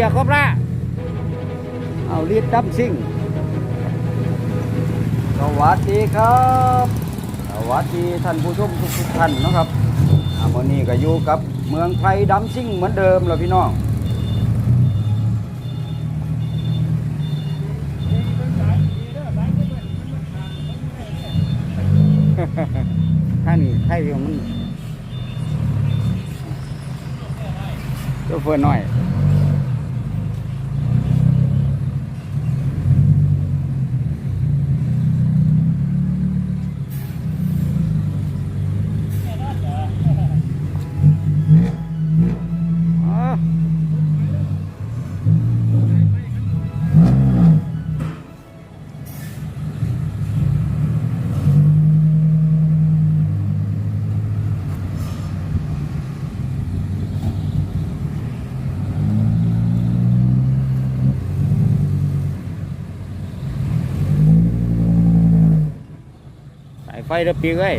สียครบละเอาลีดดัมซิ่ง สวัสดีครับ สวัสดีท่านผู้ชมทุกทุกๆท่านนะครับอาวันนี้ก็อยู่กับเมืองไทยดัมซิ่งเหมือนเดิมเลยพี่น้องท่านไทยมันตัวเฟื่อนหน่อย ไฟเด้อปีกเอ้ย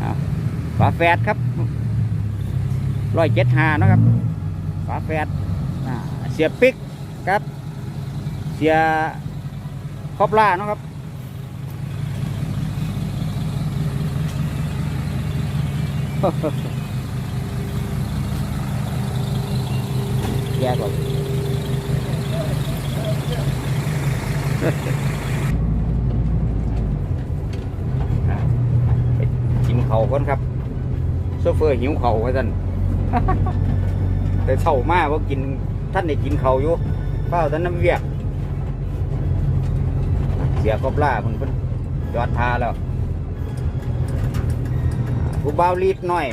อ่าฝาแฝดครับร้อยเจ็ดหานะครับฝาแฝดเสียปิกครับ เสียครอบล่านะครับ แย่กว่าไปกินเขาก่อนครับโซเฟอร์หิวเขาว่าท่านแต่เช่ามากว่ากินท่านได้กินเขาอยู่เป้าท่านน้ำเวียก เสียกอบล่าเพิ่นเพิ่นจอดทาแล้วผู้บ่าวลีดหน่อย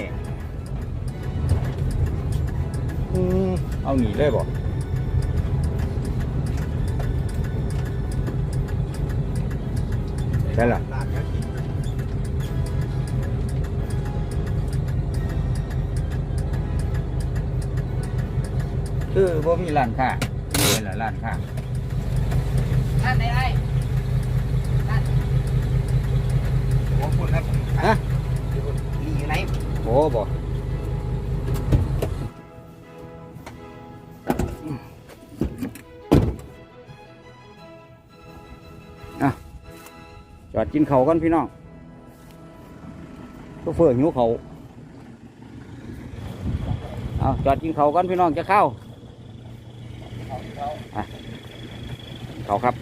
อืม เอาหนีเลยบ่ได้ละคือบ่มีร้านค้านี่แหละร้านค้าท่านไหนไอ้ท่านของคุณครับฮะนี่อยู่ไหนโอ้บ่อะ กินเขาวกันพี่น้องก็เฟื่อหิวเขาวเอาจอดกินเขาวกันพี่น้องจะเข้าเขาครับ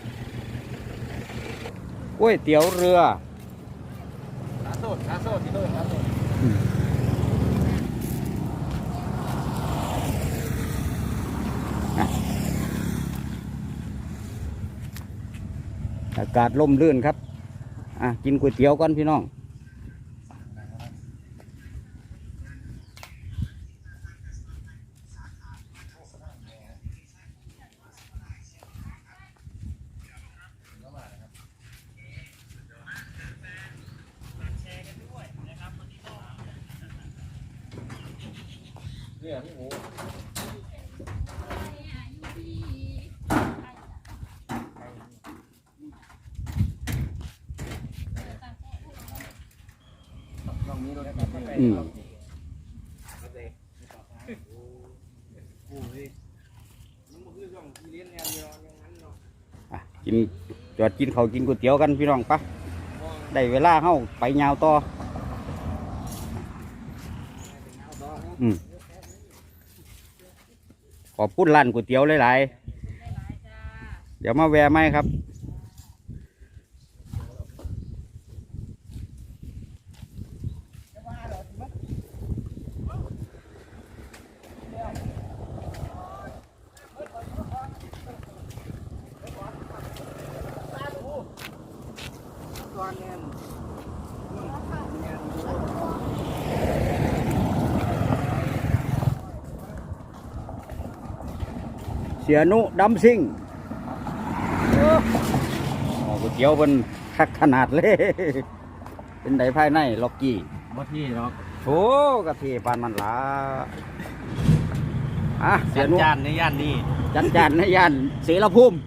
ก๋วยเตี๋ยวเรือขาโซดขาโซดที่โดนขาโซดอากาศร่มรื่นครับ อะกินก๋วยเตี๋ยวก่อนพี่น้อง อืมอะกินจอดกินเขาวกินก๋วยเตี๋ยวกันพี่น้องปะได้เวลาเข้าไปยาวต่ออืมขอบคุณร้านก๋วยเตี๋ยวหลายๆ เดี๋ยวมาแวะไหมครับ เสียนุดำซิ่งโอ้ก๋วยเตี๋ยวเป็นคักขนาดเลย เป็นไดภายในล็อกกี้บ่ที่หรอกโอ้กะเทปานมันละอะเสีจัยดนุจานในย่านนี้จันจันในย่านเสรภูมิ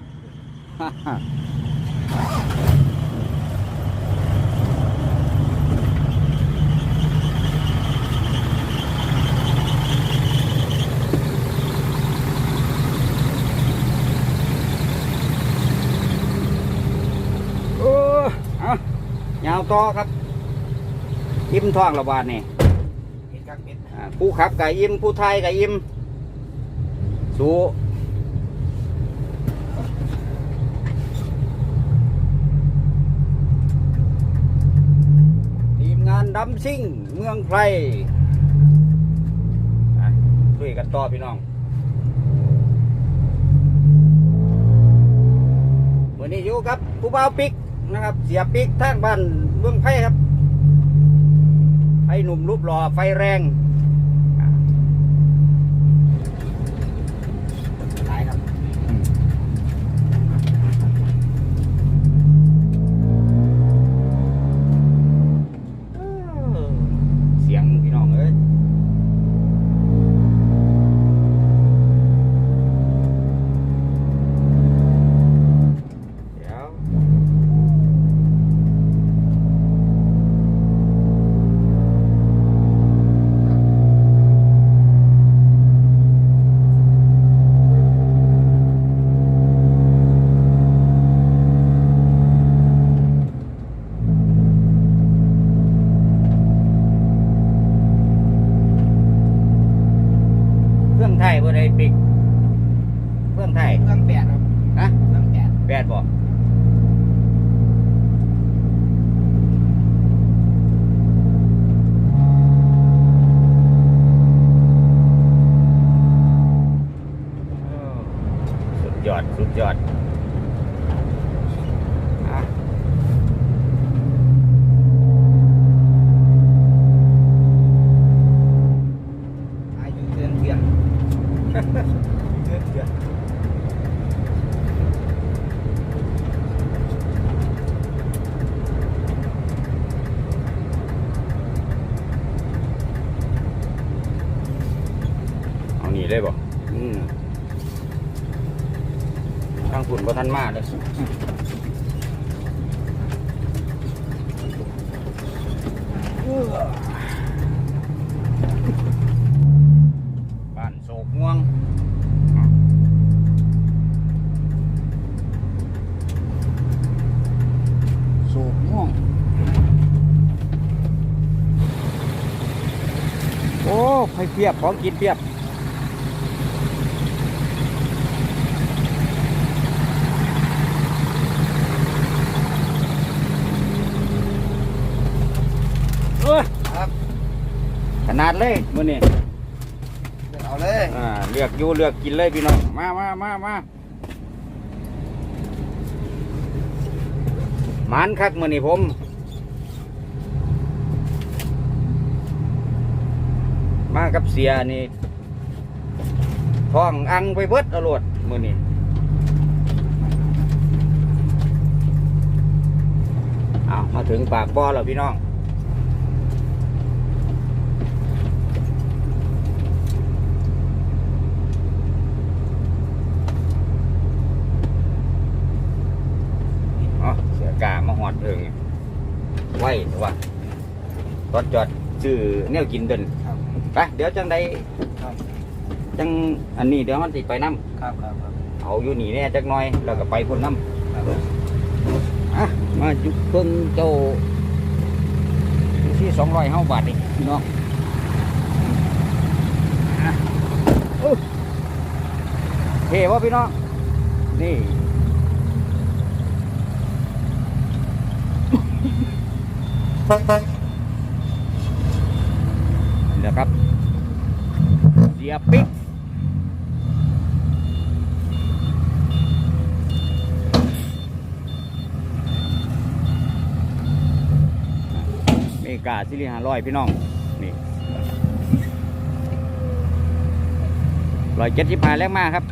ต่อครับอิ่มท้องระบาดนี่เอ็ดกักเอ็ดอ่าผู้ขับกับอิ่มผู้ไทยกับอิ่มสู้ทีมงานดำซิ่งเมืองไพรอะช่วยกันต่อพี่น้องวันนี้อยู่ครับผู้บ่าวปิกนะครับ เสียปิกทางบ้าน เมืองไพ่ครับให้หนุ่มรูปหล่อไฟแรง ไทยบ่ได้ปิกเครื่องไทยเครื่องแปดครับฮะเครื่องแปดแปดบ่เออสุดยอด สุดยอดอะ อายุเดือนเดือน เดือนเดือน เอานี่เลยบ่อืมทางฝุ่นบ่ทันมาเลยบ้านโศกม่วง โศกม่วง โอ้ไฟเพียบของกินเพียบเอ้ยครับขนาดเลยมื้อนี้เดี๋ยวเอาเลยอ่าเลือกอยู่เลือกกินเลยพี่น้องมามามามาหมันคักมื้อนี้ผม มากับเสียนี่ท้องอังไปเบิดเอาโลดมือนี้เอามาถึงปากบ่อแล้วพี่น้องอ๋อเสือกามาหอดเอิงไว้หรือว่าตอนจอดซื้อแนวกินเดิน ไปเดี๋ยวจังใดครับ จังอันนี้เดี๋ยวมันติไปน้ครับครับครับำเอาอยู่นี่แน่จักหน่อยแล้วก็ไปพุ่นน้ครับำอะมาจุเพิ่งเจ้าที่สองร้อยห้าบาทนี่พี่น้องอะอุ๊ยเท่วะพี่น้องนี่นี่แหละครับ เสียปิ๊กเมกาซิลิฮาร้อยพี่น้อง นี่ร้อยเจ็ดสิบห้าแรงมากครับ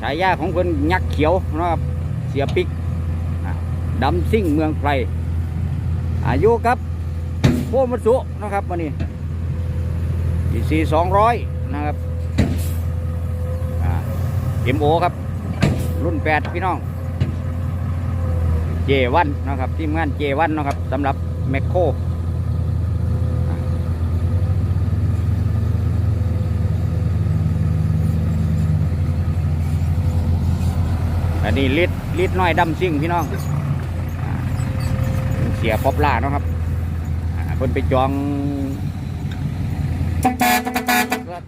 ฉายาของคนยักษ์เขียวนะครับ เสียปิ๊กดำซิ่งเมืองไพรอายุครับโคมัสุนะครับวันนี้ดีซีสองร้อย นะครับเอ็มโอครับ รุ่นแปดพี่น้อง เจวันนะครับทีมงานเจวันนะครับสำหรับแมคโครอันนี้ลิดลิดน้อยดำซิ่งพี่น้องเสียป๊อปล่าเนาะครับเพิ่นไปจอง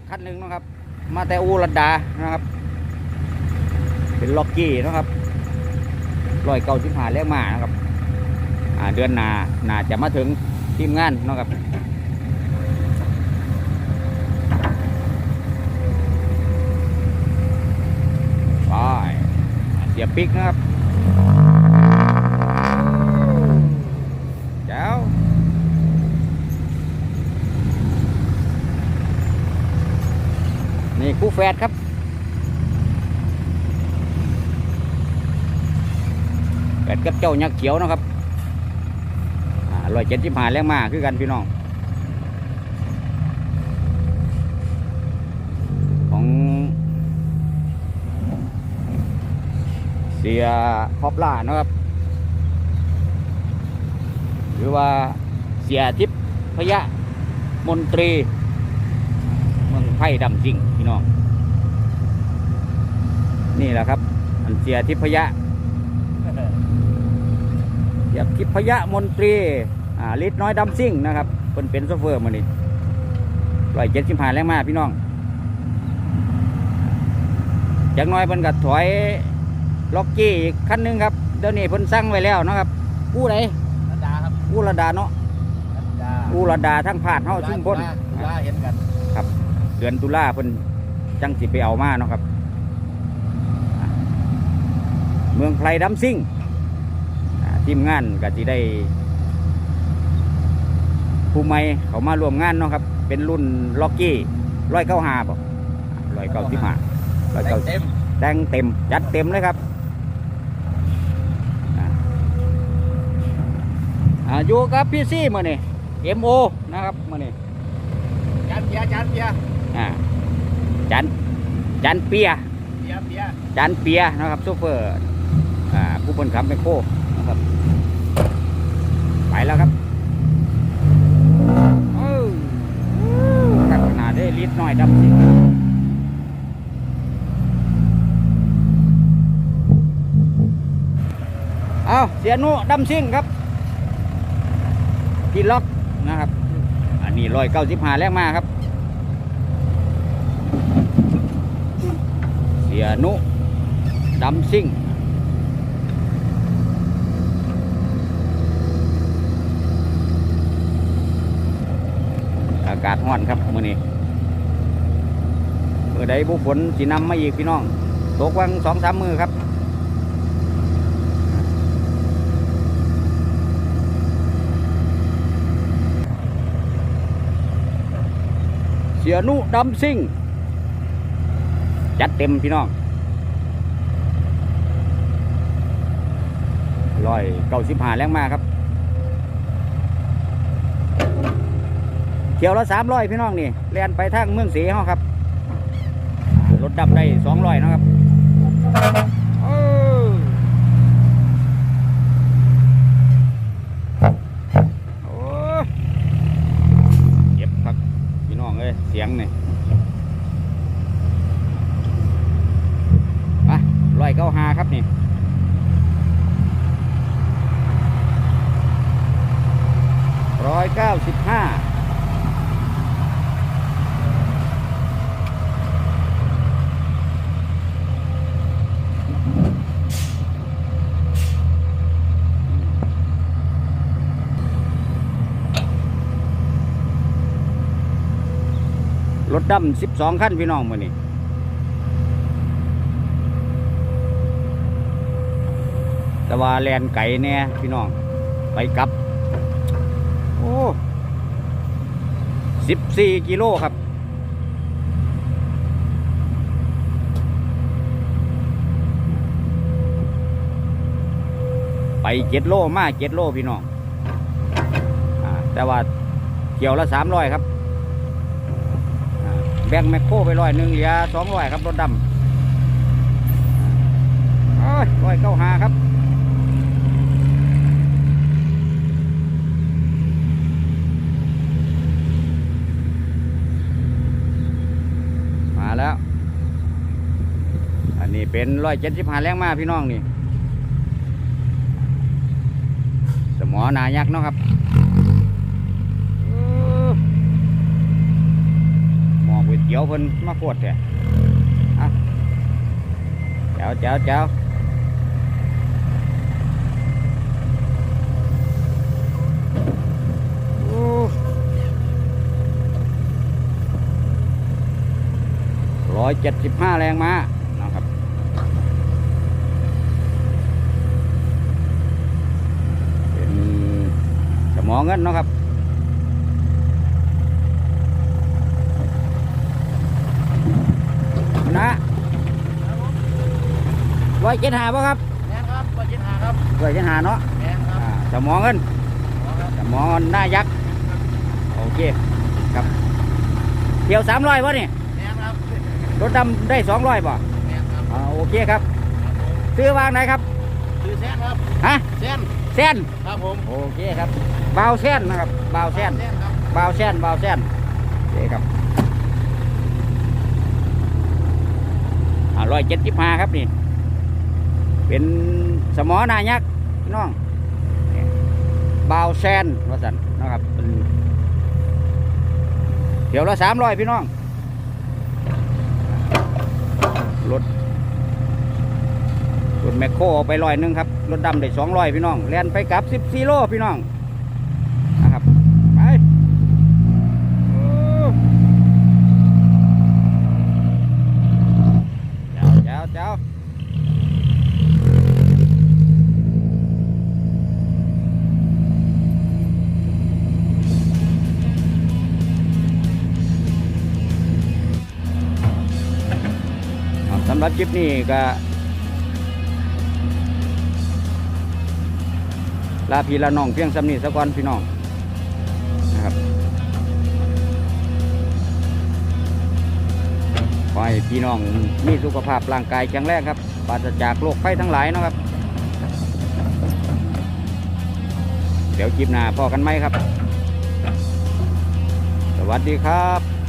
คันหนึ่งนะครับ มาแต่อูรัดดานะครับ เป็นล็อกกี้นะครับร้อยเก้าสิบห้าแรงมานะครับเดือนหนาหนาจะมาถึงทีมงานนะครับไปเสียบปิกนะครับเจ้า นี่คู่แฝดครับแฝดกับเจ้ายักษ์เขียวนะครับร้อยเจ็ดสิบห้าแรงมาคือกันพี่น้อง ของเสียคอปล่านะครับ หรือว่าเสียทิพย์พยะมนตรี เมืองไผ่ดำจริง น้องนี่แหละครับ อันเสียทิพยะเสียทิพยะมนตรีอ่าลิดน้อยดำซิ่งนะครับเป็นเป็นโซเฟอร์มานี่ร้อยเจ็ดสิบห้าแรงมาพี่น้องจากหน้อยเพิ่นกัดถอยล็อกกี้อีกคันหนึงครับเดี๋ยวนี้เพิ่นสั่งไว้แล้วเนาะครับกู้ไหนรัดดาครับกู้ระดาเนาะรัดดากู้ระดาทั้งผาดเฮาชุมพลตุลาเห็นกันเดือนตุลาเพิ่นจังสิไปเอามาเนาะครับอ่า เมืองไพรดำซิ่งอ่าทีมงานก็สิได้ผู้ใหม่เขามาร่วมงานเนาะครับ เป็นรุ่นล็อกกี้ร้อยเก้าห้าป่ะร้อยเก้าสิบห้าร้อยแต่เก้าเต็มแต่งเต็มจัดเต็มเลยครับอ่าอ่าอยู่กับพี่ซี่มื่อนี่ MO นะครับมื่อนี่จานเบียร์จานเบียร์อ่าจันจันเปียเบียร์เบียร์จันเปียนะครับซูเปอร์อ่า ผู้บนขับไมโครนะครับ ไปแล้วครับเอ้าขัดขนาดได้ลิตรน้อยดำสิเอาเสียนุดำซิ่งครับที่ล็อกนะครับ อันนี้ร้อยเก้าสิบห้าแรงมาครับ เสียนุดำซิ่งากาศร้อนครับมื้อนี้เมื่อใดบุฝนสินำมาอีกพี่น้องตกวังสองสามมือครับเสียนุดำซิ่ง จัดเต็มพี่น้องร้อยเก้าสิบห้าแรงมาครับ เที่ยวละสามร้อยพี่น้องนี่แล่นไปทางเมืองศรีเขาครับรถดับได้สองร้อยนะครับเออโอ้เจ็บครับพี่น้องเอ้ยเสียงนี่ไปร้อยเก้าหาครับนี่ร้อยเก้าสิบห้า ดำสิบสองคันพี่น้องมือนี่แต่ว่าแลนไก่แน่พี่น้อง ไปกลับ โอ้สิบสี่กิโลครับไปเจ็ดโลมาเจ็ดโลพี่น้องอาแต่ว่าเที่ยวละสามร้อยครับ แบ่งแมคโครไปร้อยหนึ่งเหลือสองร้อยครับรถดำร้อยเก้าหาครับมาแล้ว อันนี้เป็นร้อยเจ็ดสิบห้าแรงมาพี่น้องนี่ สมอนายักษ์เนาะครับเออ หมอก๋วยเตี๋ยวเพิ่นมาโคตรแท้อะเจ้าเจ้าเจ้าร้อยเจ็ดสิบห้าแรงมานะครับเป็นสมองเงินนะครับ นะ ร้อยเจ็ดหาป่ะครับแม่นครับปัจจิตหาครับร้อยเจ็ดหาเนาะแม่นครับอ่าสมอเงินหมอครับสมอหน้ายักษ์โอเคครับเที่ยวสามร้อยวะนี่แม่นครับรถดำได้สองร้อยป่ะแม่นครับอ่าโอเคครับซื้อวางไหนครับคือแซนครับฮะแซนเส้นครับผมโอเคครับบาวเส้นนะครับบาวเส้นแซนครับบาวเส้นบาวเส้นโอเคครับร้อยเจ็ดสิบห้าครับนี่ เป็นสมอนายักษ์พี่น้องบาวแซนว่าสันนะครับเป็นเดี๋ยวละสามร้อยพี่น้องรถรถแมคโครเอาไปร้อยหนึ่งครับรถดำได้สองร้อยพี่น้องแลนไปกลับสิบสี่โลพี่น้องนะครับไปเจ้าเจ้าเจ้าำหรับคลิปนี้ก็ลาพี่ลาน้องเพียงสำนีสักวันพี่น้องนะครับขอให้พี่น้องมีสุขภาพร่างกายแข็งแรงครับปราศจากโรคภัยทั้งหลายนะครับ เดี๋ยวคลิปหน้าพอกันไหมครับ สวัสดีครับ